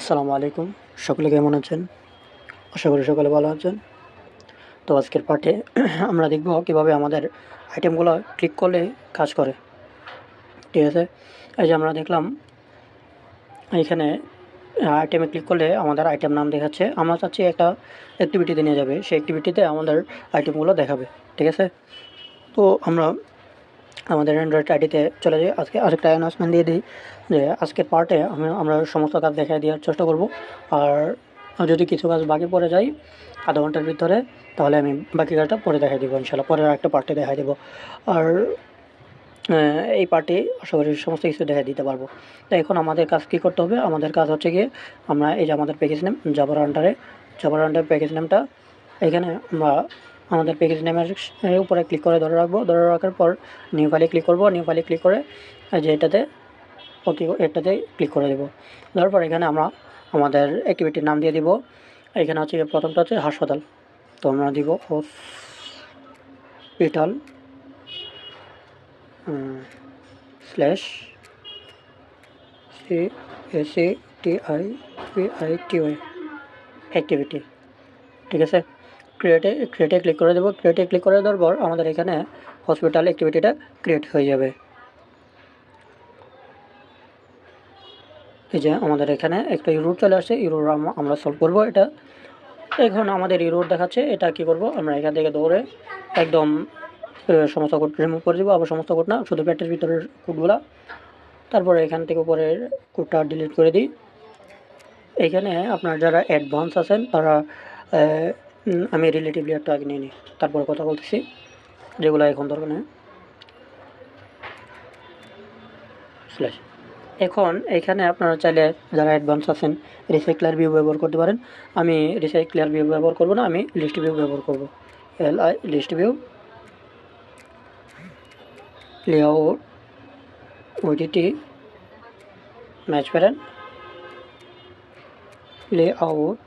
আসসালামু আলাইকুম। সকলে কেমন আছেন? আশা করি সকলে ভালো আছেন। তো আজকের পাঠে আমরা দেখব কীভাবে আমাদের আইটেমগুলো ক্লিক করলে কাজ করে। ঠিক আছে? এই যে আমরা দেখলাম, এখানে আইটেমে ক্লিক করলে আমাদের আইটেম নাম দেখাচ্ছে। আমরা চাচ্ছি একটা অ্যাক্টিভিটিতে নিয়ে যাবে। সেই অ্যাক্টিভিটিতে আমাদের আইটেমগুলো দেখাবে। ঠিক আছে? তো আমরা আমাদের অ্যান্ড্রয়েড আইডিতে চলে যাই। আজকে আরেকটা অ্যানাউন্সমেন্ট দিয়ে দিই যে আজকের পার্টে আমি, আমরা সমস্ত কাজ দেখাই দেওয়ার চেষ্টা করব। আর যদি কিছু কাজ বাকি পড়ে যায় আধা ঘণ্টার ভিতরে, তাহলে আমি বাকি কাজটা পরে দেখাই দেবো ইনশাল্লাহ পরের একটা পার্টে দেখাই দেবো। আর এই পার্টি আশা করি সমস্ত কিছু দেখাই দিতে পারব। তো এখন আমাদের কাজ কী করতে হবে? আমাদের কাজ হচ্ছে গিয়ে আমরা এই যে আমাদের প্যাকেজ নেম জাবার আন্ডারে জাবার আন্ডার প্যাকেজ নেমটা এখানে আমরা আমাদের প্যাকেজ নেমের উপরে ক্লিক করে ধরে রাখব। ধরে রাখার পর নিউ ফাইলে ক্লিক করব। নিউ ফাইলে ক্লিক করে যে এটাতে ওকে এটাতে ক্লিক করে দেবো। দেওয়ার পর এখানে আমরা আমাদের অ্যাক্টিভিটির নাম দিয়ে দিব। এখানে হচ্ছে প্রথমটা হচ্ছে হাসপাতাল। তো আমরা দিব hospital slash C S A T I P I T Y activity ঠিক আছে? ক্রিয়েটে ক্রিয়েটে ক্লিক করে দেবো। ক্রিয়েটে ক্লিক করে দেওয়ার পর আমাদের এখানে হসপিটাল অ্যাক্টিভিটিটা ক্রিয়েট হয়ে যাবে। এই যে আমাদের এখানে একটা ইউরোড চলে আসছে। ইউরোড আমরা সলভ করব এটা। এখন আমাদের ইউরোড দেখাচ্ছে, এটা কি করব? আমরা এখান থেকে দৌড়ে একদম সমস্ত কোড রিমুভ করে দেবো। আবার সমস্ত কোড না, শুধু প্যাটের ভিতরের কোডগুলা তারপরে এখান থেকে উপরের কোডটা ডিলিট করে দিই। এখানে আপনার যারা অ্যাডভান্স আছেন, তারা আমি রিলেটিভলি একটা আগে নিয়ে নিই তারপরে কথা বলতেছি। যেগুলো এখন দরকার নেই। এখন এখানে আপনারা চাইলে যারা অ্যাডভান্স আছেন রিসাইক্লার ভিউ ব্যবহার করতে পারেন। আমি রিসাইক্লার ভিউ ব্যবহার করব না, আমি লিস্ট ভিউ ব্যবহার করব। L I list view layout OTT match parent layout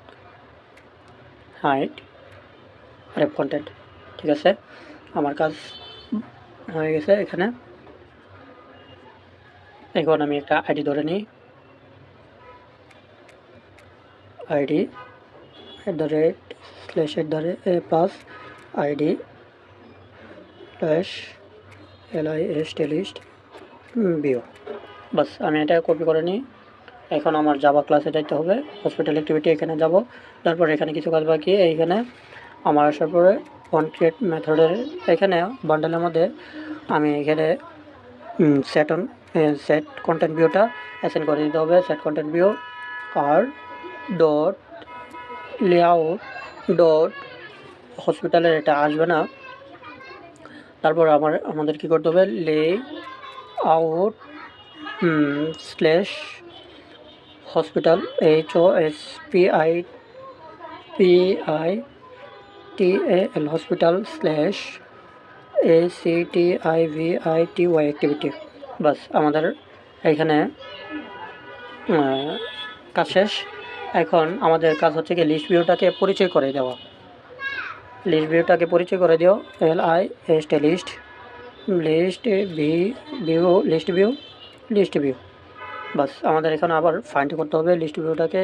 height wrap content ঠিক আছে? আমার কাজ হয়ে গেছে এখানে। এখন আমি একটা আইডি ধরে নিই। ID at the rate slash at the rate plus ID slash L I S T list view বাস, আমি এটা কপি করে নিই। এখন আমার যাবা ক্লাসে যাইতে হবে। হসপিটাল অ্যাক্টিভিটি এখানে যাব। তারপর এখানে কিছু কাজ বাকি, এইখানে আমার আসার পরে ওয়ান ক্রিয়েট মেথডের এখানে বান্ডেলের মধ্যে আমি এখানে সেট অন সেট কন্টেন্ট ভিউটা অ্যাসেন্ড করে দিতে হবে। Set content view R dot layout dot হসপিটালের এটা আসবে না। তারপর আমার, আমাদের কী করতে হবে? Layout slash hospital H O S P I P I T A L hospital slash A C T I V I T Y activity বাস, আমাদের এখানে কাজ শেষ। এখন আমাদের কাজ হচ্ছে কি লিস্ট ভিউটাকে পরিচয় করে দেওয়া। লিস্ট ভিউটাকে পরিচয় করে দিও। L I S list list V view list view list view বাস, আমাদের এখানে আবার ফাইন্ড করতে হবে list ভিউটাকে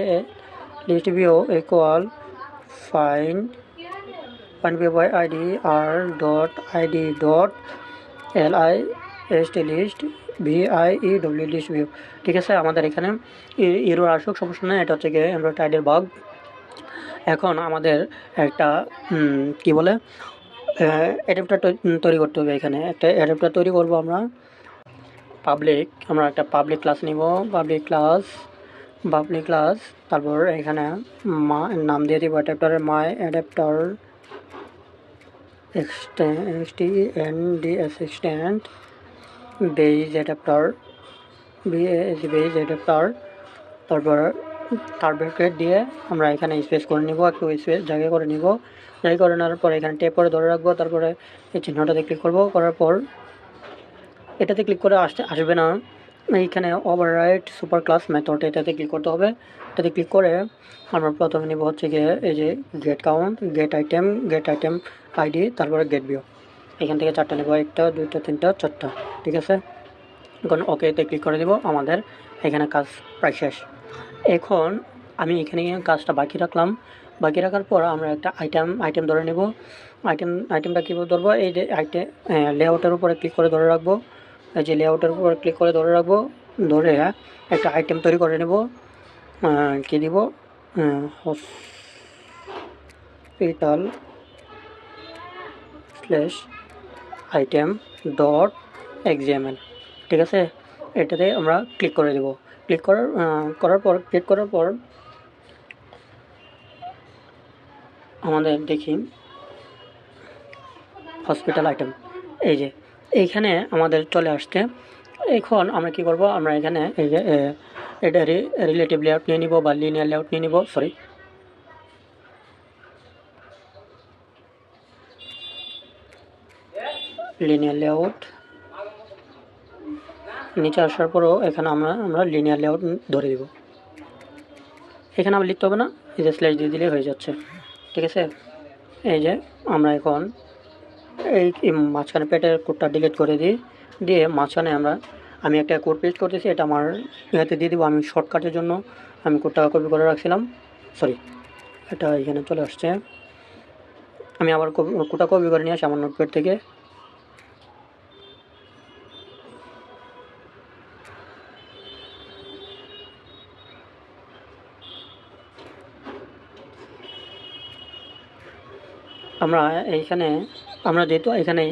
list view equal find find view by ID R dot ID dot L I S T list V I E W list view ঠিক আছে, আমাদের এখানে error আসুক, সমস্যা নেই, এটা হচ্ছে গিয়ে অ্যান্ড্রয়েড আইডির বাগ এখন আমাদের একটা কি বলে অ্যাডাপ্টার তৈরি করতে হবে এখানে। একটা অ্যাডাপ্টার তৈরি করব আমরা। পাবলিক আমরা একটা পাবলিক ক্লাস নিব পাবলিক ক্লাস পাবলিক ক্লাস তারপর এখানে মা, নাম দিয়ে দিব অ্যাডাপ্টারের my adapter extends, D extent base adapter BS base adapter তারপর থার্ড ব্র্যাকেট দিয়ে আমরা এখানে স্পেস করে নিব, একটু স্পেস জায়গা করে নিব, জায়গা করে নেওয়ার পর এখানে টেপ করে ধরে রাখব, তারপরে এই চিহ্নটাতে ক্লিক করব, করার পর এটাতে ক্লিক করে আসতে আসবে না। এইখানে override super class method এটাতে ক্লিক করতে হবে। এটাতে ক্লিক করে আমরা প্রথমে নিব হচ্ছে গিয়ে এই যে get count get item get item ID তারপরে গেট ভিউ এখান থেকে চারটা নেব, একটা, দুইটা, তিনটা, চারটা, ঠিক আছে? এখন ওকেতে ক্লিক করে দেব, আমাদের এখানে কাজ প্রায় শেষ। এখন আমি এখানে কাজটা বাকি রাখলাম। বাকি রাখার পর আমরা একটা আইটেম আইটেম ধরে নেব। আইটেম আইটেমটা কীভাবে ধরবো? এই যে আইটেম লেআউটের উপরে ক্লিক করে ধরে রাখব। এই যে লেআউটের উপরে ক্লিক করে ধরে রাখব। ধরে একটা আইটেম তৈরি করে নেব। কী দিব? Hospital slash item dot XML ঠিক আছে? এটাতে আমরা ক্লিক করে দেব। ক্লিক করার করার পর ক্লিক করার পর আমাদের দেখি হসপিটাল আইটেম এই যে এইখানে আমাদের চলে আসছে। এখন আমরা কি করব? আমরা এখানে এই যে এটা রিলেটিভ লেআউট নিয়ে নিব বা লিনিয়ার লেআউট নিয়ে নিব সরি লিনিয়ার লেআউট নিচে আসার পরেও এখানে আমরা আমরা লিনিয়ার লেআউট ধরে দিব এখানে আবার লিখতে হবে না? এই যে স্ল্যাশ দিয়ে দিলে হয়ে যাচ্ছে। ঠিক আছে? এই যে, আমরা এখন এই মাঝখানে পেটের কোডটা ডিলিট করে দিই। দিয়ে মাঝখানে আমরা, আমি একটা কোড পেস্ট করতেছি, এটা আমার ইয়েতে দিয়ে দেবো, আমি শর্টকাটের জন্য আমি কোডটা কপি করে রাখছিলাম। সরি এটা এখানে চলে আসছে। আমি আবার কোডটা কপি করে নিয়ে আসি আমার নোটপ্যাড থেকে। আমরা এইখানে আমরা যেহেতু এখানে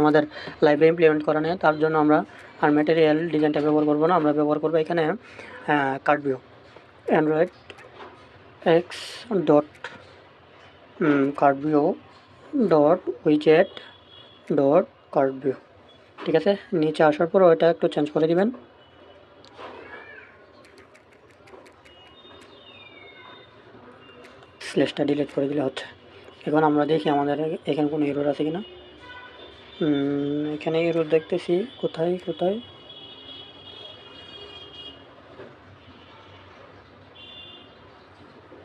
আমাদের লাইব্রেরি ইমপ্লিমেন্ট করা নেই, তার জন্য আমরা আর ম্যাটেরিয়াল ডিজাইনটা ব্যবহার করব না, আমরা ব্যবহার করব এখানে card view Android X dot card view dot উইজেট dot card view ঠিক আছে? নিচে আসার পর ওইটা একটু চেঞ্জ করে দিবেন। স্লেসটা ডিলিট করে দিলে হচ্ছে। এখন আমরা দেখি আমাদের এখানে কোনো এরর আছে কিনা। উম, এখানে এরর দেখতেছি। কোথায় কোথায়?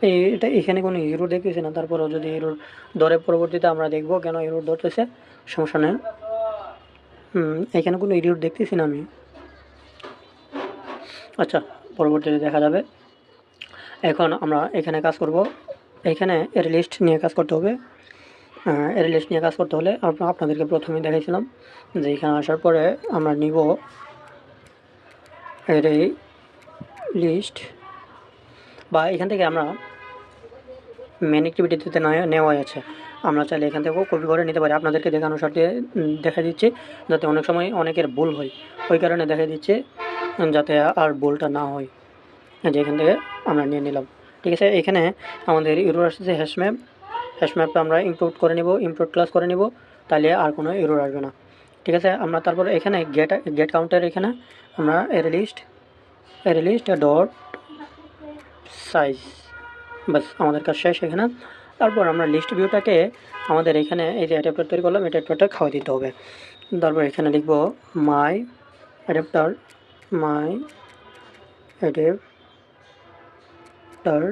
এই এটা এখানে কোনো এরর দেখতেছি না। তারপরেও যদি এরর ধরে পরবর্তীতে আমরা দেখব কেন এরর ধরতেছে সমস্যা নেই। এখানে কোনো এরর দেখতেছি না আমি। আচ্ছা পরবর্তীতে দেখা যাবে। এখন আমরা এখানে কাজ করব। এখানে এর লিস্ট নিয়ে কাজ করতে হবে। এর লিস্ট নিয়ে কাজ করতে হলে আপনাদেরকে প্রথমে দেখাইছিলাম যে এখানে আসার পরে আমরা নিব এর এই লিস্ট বা এখান থেকে আমরা মেন অ্যাক্টিভিটিতে নেওয়া আছে। আমরা চাইলে এখান থেকেও কপি করে নিতে পারি। আপনাদেরকে দেখানোর সাথে দেখা দিচ্ছে যাতে অনেক সময় অনেকের ভুল হয়। ওই কারণে দেখা দিচ্ছে যাতে আর ভুলটা না হয়। যে এখান থেকে আমরা নিয়ে নিলাম। ঠিক আছে, এখানে আমাদের ইউরোর আসছে হ্যাশ ম্যাপ ম্যাপটা আমরা ইমপ্রুভ করে নিব ইমপ্রুভ ক্লাস করে নিব, তাহলে আর কোনো ইউরোর আসবে না। ঠিক আছে, আমরা তারপর এখানে গেট গেট কাউন্টার এখানে আমরা এর লিস্ট এর লিস্ট ডট সাইজ বাস আমাদের কাজ শেষ এখানে। তারপর আমরা লিস্ট ভিউটাকে আমাদের এখানে এই যে অ্যাডাপ্টার তৈরি করলাম, এটা অ্যাডাপ্টার খাওয়া দিতে হবে। তারপর এখানে লিখব my adapter my adapter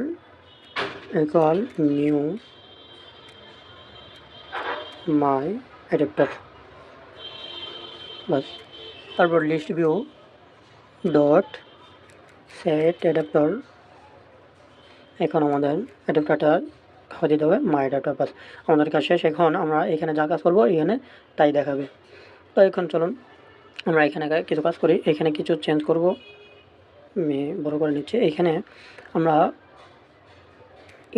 equal new my adapter বাস তারপর list view dot set adapter এখন আমাদের অ্যাডাপ্টারটা খাওয়া দিতে হবে মাই অ্যাডাপ্টার বাস আমাদের কাজ শেষ, এখন আমরা এখানে যা কাজ করব, এখানে তাই দেখাবে। তো এখন চলুন, আমরা এখানে কিছু কাজ করি, এখানে কিছু চেঞ্জ করব। আমি বড় করে নিচ্ছি। এখানে আমরা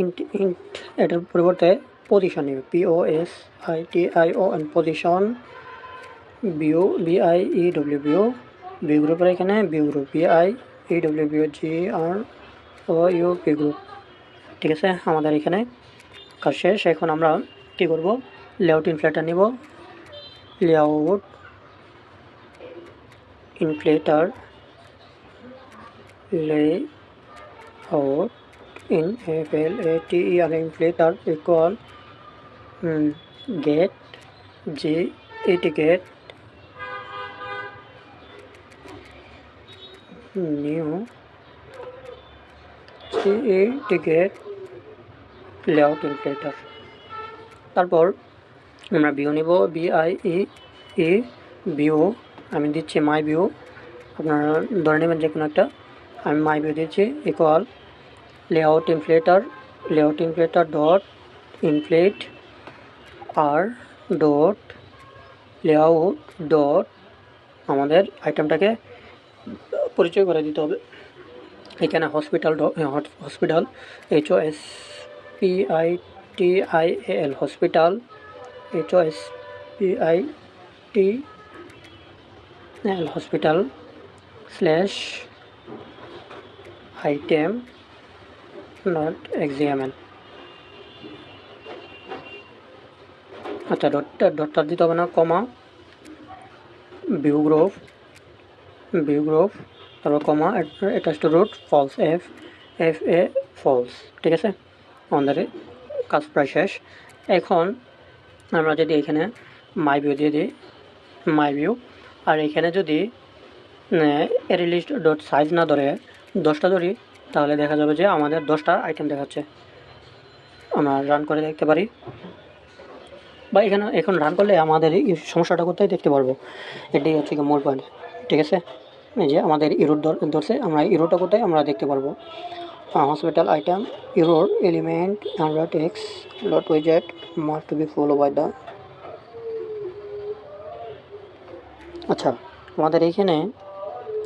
ইন্ট ইন্ট এটার পরিবর্তে পজিশন নিব। P O S I T I O N position view V I E W view V গ্রুপের এখানে V group V I E W view G R O U P group ঠিক আছে? আমাদের এখানে কাজ শেষ। এখন আমরা কী করব? লেআউট ইনফ্লেটার নিব। Layout inflater layout in f l a t e r inflator equal um, get g it get new c e t get layout inflator তারপর আমরা ভিউ নিব V I E E view আমি দিচ্ছি মাই view আপনারা ধরে নেবেন যে কোনো একটা আমি মাই দিচ্ছি equal layout inflater layout inflater dot inflate R dot layout dot আমাদের আইটেমটাকে পরিচয় করে দিতে হবে। এখানে hospital hospital H O S P I T I L hospital H O S P I T L hospital slash item dot XML আচ্ছা ডটটা ডটটা দিতে হবে না comma view group view group তারপর comma attach to root false F F A false ঠিক আছে? আমাদের কাজ প্রায় শেষ। এখন আমরা যদি এখানে মাই ভিউ দিয়ে দিই মাই ভিউ আর এখানে যদি এরিলিস্ট ডট সাইজ না ধরে দশটা ধরি তাহলে দেখা যাবে যে আমাদের দশটা আইটেম দেখাচ্ছে। আমরা রান করে দেখতে পারি। বা এখানে, এখন রান করলে আমাদের এই সমস্যাটা কোথায় দেখতে পারব? এটাই হচ্ছে কি মূল পয়েন্ট ঠিক আছে? এই যে আমাদের ইরোর ধরছে, আমরা ইরোটা কোথায় আমরা দেখতে পারব? হসপিটাল আইটেম ইরোর এলিমেন্ট আমরা text dot উইজেট must to be follow by the আচ্ছা আমাদের এইখানে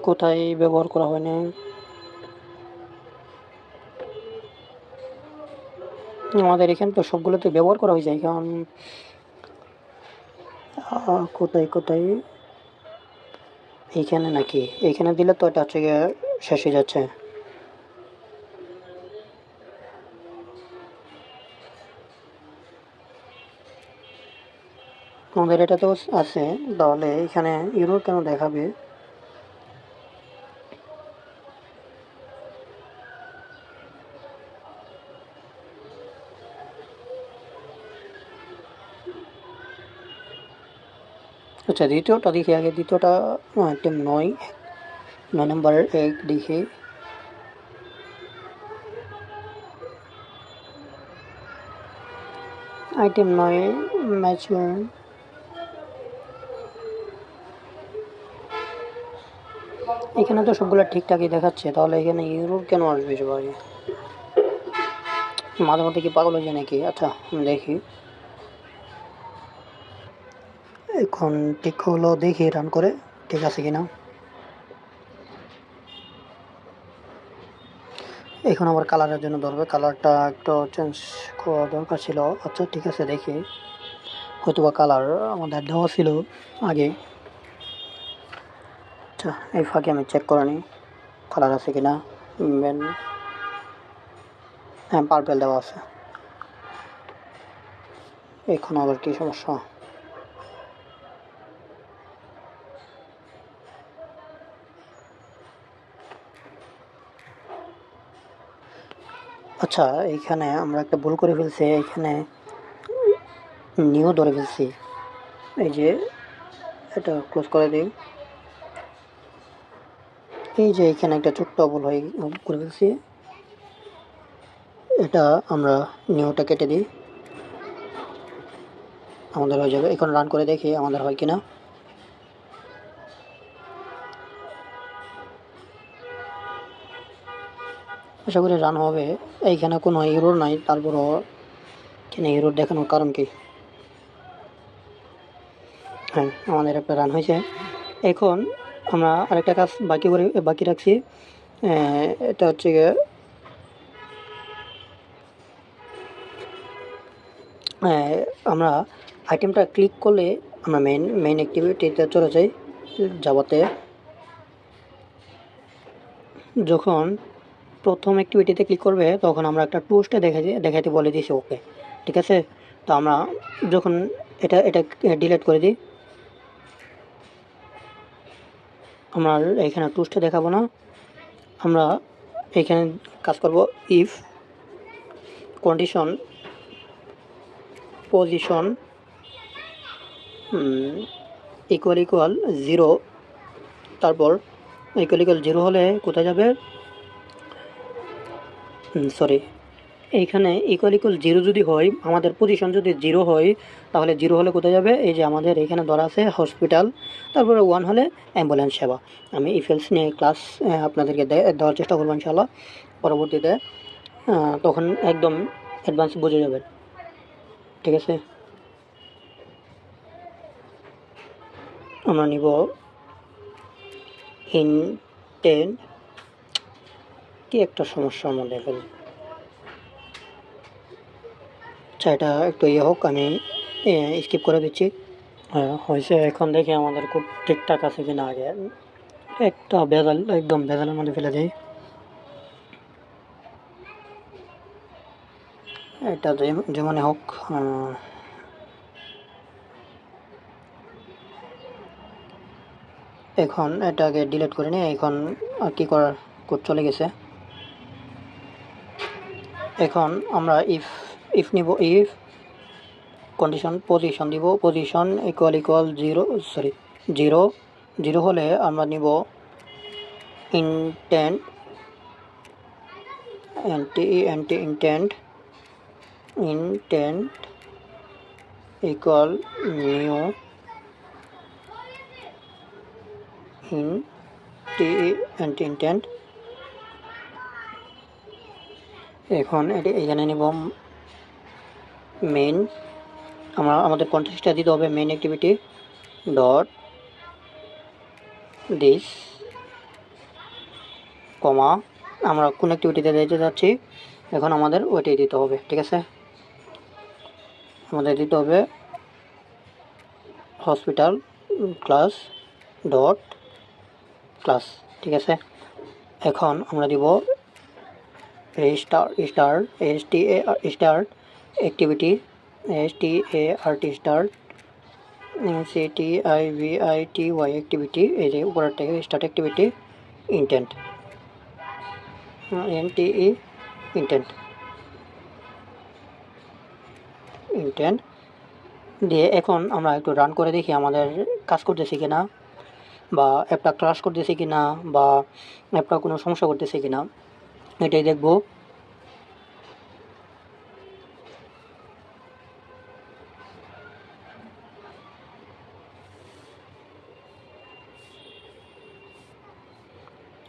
কোথায় ব্যবহার করা হয়নি? আমাদের এখানে তো সবগুলোতে ব্যবহার করা হয়ে যায়, কারণ কোথায় কোথায়? এইখানে নাকি? এইখানে দিলে তো এটা হচ্ছে শেষ হয়ে যাচ্ছে। আমাদের এটা তো আছে, তাহলে এখানে ইউরো কেন দেখাবে? আচ্ছা দ্বিতীয়টা দেখি আগে, দ্বিতীয়টা আইটেম নয় নয় নম্বরের এক দেখি। আইটেম নয়, ম্যাচুর। এখানে তো সবগুলো ঠিকঠাকই দেখাচ্ছে, তাহলে এখানে ইউরোপ কেন আসবে সবাই? মাঝে মধ্যে কি পাগল হয়ে যায় নাকি? আচ্ছা দেখি। এখন ঠিক হলো, দেখি রান করে, ঠিক আছে কিনা। এখন আবার কালারের জন্য ধরবে কালারটা একটু চেঞ্জ করা দরকার ছিল। আচ্ছা ঠিক আছে, দেখি। হয়তো বা কালার আমাদের দেওয়া ছিল আগে। আচ্ছা এই ফাঁকে আমি চেক করে নিই কালার আছে কিনা। মেন হ্যাঁ পার্পেল দেওয়া আছে। এখন আবার কি সমস্যা? আচ্ছা এইখানে আমরা একটা ভুল করে ফেলছি এখানে নিউ ধরে ফেলছি। এই যে, এটা ক্লোজ করে দিই। এই যে এখানে একটা ছোট্ট ভুল হয়ে, করে ফেলছি। এটা আমরা নিউটা কেটে দিই। আমাদের হয়ে যাবে। এখন রান করে দেখি আমাদের হয় কিনা। আশা করি রান হবে এইখানে কোনো হিরো নাই, তারপরও এখানে হিরো দেখানোর কারণ কি? হ্যাঁ আমাদের একটা রান হয়েছে। এখন আমরা আরেকটা কাজ বাকি করে, বাকি রাখছি। এটা হচ্ছে গিয়ে আমরা আইটেমটা ক্লিক করলে আমরা মেন মেইন অ্যাক্টিভিটিতে চলে যাই, যাওয়াতে। যখন প্রথম অ্যাক্টিভিটিতে ক্লিক করবে, তখন আমরা একটা টুস্টে দেখাতে দেখাতে বলে দিয়েছি ওকে, ঠিক আছে? তো আমরা যখন এটা এটা ডিলিট করে দিই, আমরা এখানে টুস্টে দেখাবো না। আমরা এখানে কাজ করব if condition position equal equal zero তারপর ইকুয়াল ইকুয়াল জিরো হলে কোথায় যাবে? সরি এইখানে ইকুয়াল ইকুয়াল জিরো যদি হয়, আমাদের পজিশন যদি জিরো হয়, তাহলে জিরো হলে কোথায় যাবে? এই যে আমাদের এখানে ধরা আছে হসপিটাল তারপরে ওয়ান হলে অ্যাম্বুলেন্স সেবা। আমি ইফেলস নিয়ে ক্লাস আপনাদেরকে দেওয়ার চেষ্টা করব ইনশাল্লাহ পরবর্তীতে তখন একদম অ্যাডভান্স বুঝে যাবেন। ঠিক আছে? আমরা নিব ইনটেন কি একটা সমস্যা মধ্যে ফেল আচ্ছা এটা একটু ইয়ে হোক, আমি স্কিপ করে দিচ্ছি। হ্যাঁ হয়েছে এখন দেখি আমাদের খুব ঠিকঠাক আছে কিনা আগে। একটা ভেজাল, একদম ভেজালের মধ্যে ফেলে দেয় এটা যে- যেমনই হোক এখন এটাকে ডিলিট করে নিয়ে এখন কি করার চলে গেছে। এখন আমরা ইফ ইফ নিব ইফ কন্ডিশন পজিশন দিব position equal equal zero sorry zero zero হলে আমরা নিব intent N T N T intent intent equal new, in, t and intent এখন এটি এখানে নিব মেন আমরা আমাদের কন্টেক্সটটা দিতে হবে main activity dot this comma আমরা কোন অ্যাক্টিভিটিতে দিতে যাচ্ছি, এখন আমাদের ওইটাই দিতে হবে, ঠিক আছে? আমাদের দিতে হবে হসপিটাল ক্লাস ডট ক্লাস ঠিক আছে? এখন আমরা দিব star star S T A star activity S T A R T star C T I V I T Y activity এই যে উপরের থেকে start activity intent N T E intent intent দিয়ে এখন আমরা একটু রান করে দেখি আমাদের কাজ করতেছি কিনা, বা অ্যাপটা ক্রাশ করতেছি কিনা, বা অ্যাপটা কোনো সমস্যা করতেছে কিনা। এটাই দেখব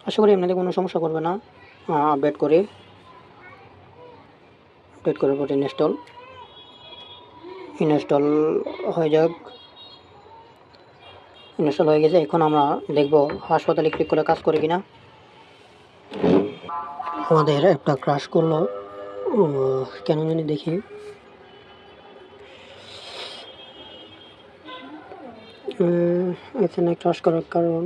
আশা করি আপনাদের কোনো সমস্যা করবে না। আপডেট করে। আপডেট করার পর ইনস্টল ইনস্টল হয়ে যাক। ইনস্টল হয়ে গেছে। এখন আমরা দেখব হাসপাতালে ক্লিক করে কাজ করে কিনা। আমাদের একটা ক্রাশ করল। কেন জানি দেখি। এখানে ক্রাশ করার কারণ।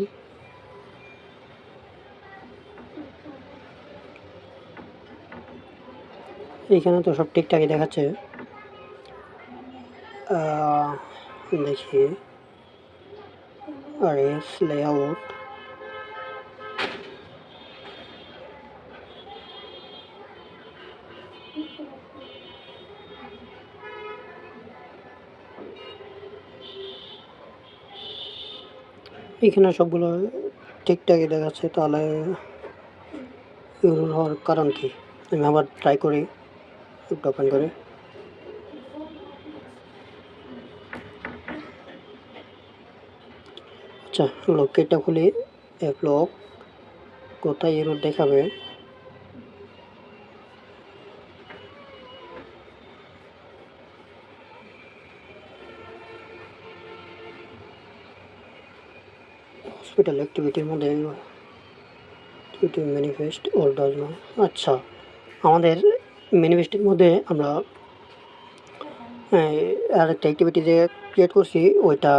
এখানে তো সব ঠিকঠাকই দেখাচ্ছে। দেখি। আর এস লেআউট এখানে সবগুলো ঠিকঠাকই দেখাচ্ছে, তাহলে এরর হওয়ার কারণ কি? আমি আবার ট্রাই করি একটু ওপেন করে। আচ্ছা লোকেটটা খুলি, এক লোক কোথায় এরর দেখাবে? হসপিটাল অ্যাক্টিভিটির মধ্যে অ্যাক্টিভিটি ম্যানিফেস্ট ওর ডাজ না আচ্ছা আমাদের ম্যানিফেস্টের মধ্যে আমরা আর একটা অ্যাক্টিভিটি যে ক্রিয়েট করছি, ওইটা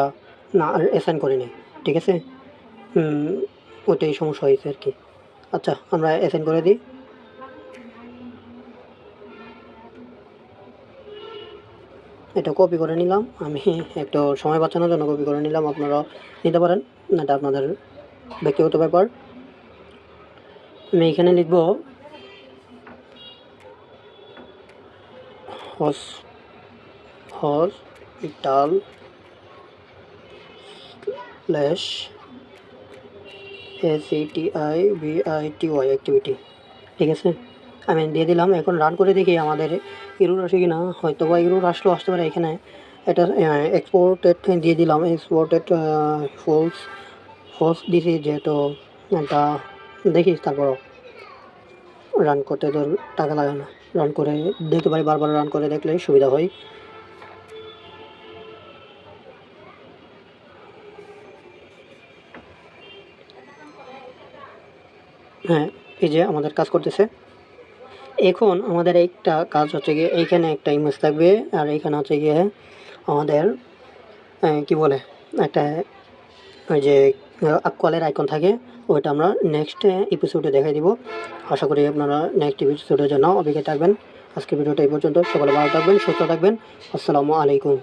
না আর অ্যাসাইন করিনি, ঠিক আছে? ওইটাই সমস্যা হয়েছে আর কি। আচ্ছা আমরা অ্যাসাইন করে দিই। এটা কপি করে নিলাম। আমি একটু সময় বাঁচানোর জন্য কপি করে নিলাম। আপনারা নিতে পারেন। এটা আপনাদের ব্যক্তিগত ব্যাপার। আমি এখানে লিখব হস hospital slash S T I V I T Y activity. ঠিক আছে? আমি দিয়ে দিলাম। এখন রান করে দেখি আমাদের ইরোর আসে কি না হয়তো বা ইরোর আসলেও আসতে পারে এখানে। এটা এক্সপোর্টেড দিয়ে দিলাম এক্সপোর্টেড ফলস ফলস দিছি যেহেতু এটা দেখি তারপরও। রান করতে তোর টাকা লাগে না। রান করে দেখতে পারি, বারবার রান করে দেখলে সুবিধা হয়। হ্যাঁ এই যে আমাদের কাজ করতেছে। এখন আমাদের একটা কাজ হচ্ছে গিয়ে এইখানে একটা ইমেজ থাকবে, আর এইখানে হচ্ছে গিয়ে আমাদের কি বলে, একটা ওই যে কলের আইকন থাকে, ওইটা আমরা নেক্সট এপিসোডে দেখাই দিব। আশা করি আপনারা নেক্সট এপিসোডের জন্য অভিজ্ঞতা থাকবেন। আজকে ভিডিওটা এই পর্যন্ত। সকলে ভালো থাকবেন, সুস্থ থাকবেন। আসসালামু আলাইকুম।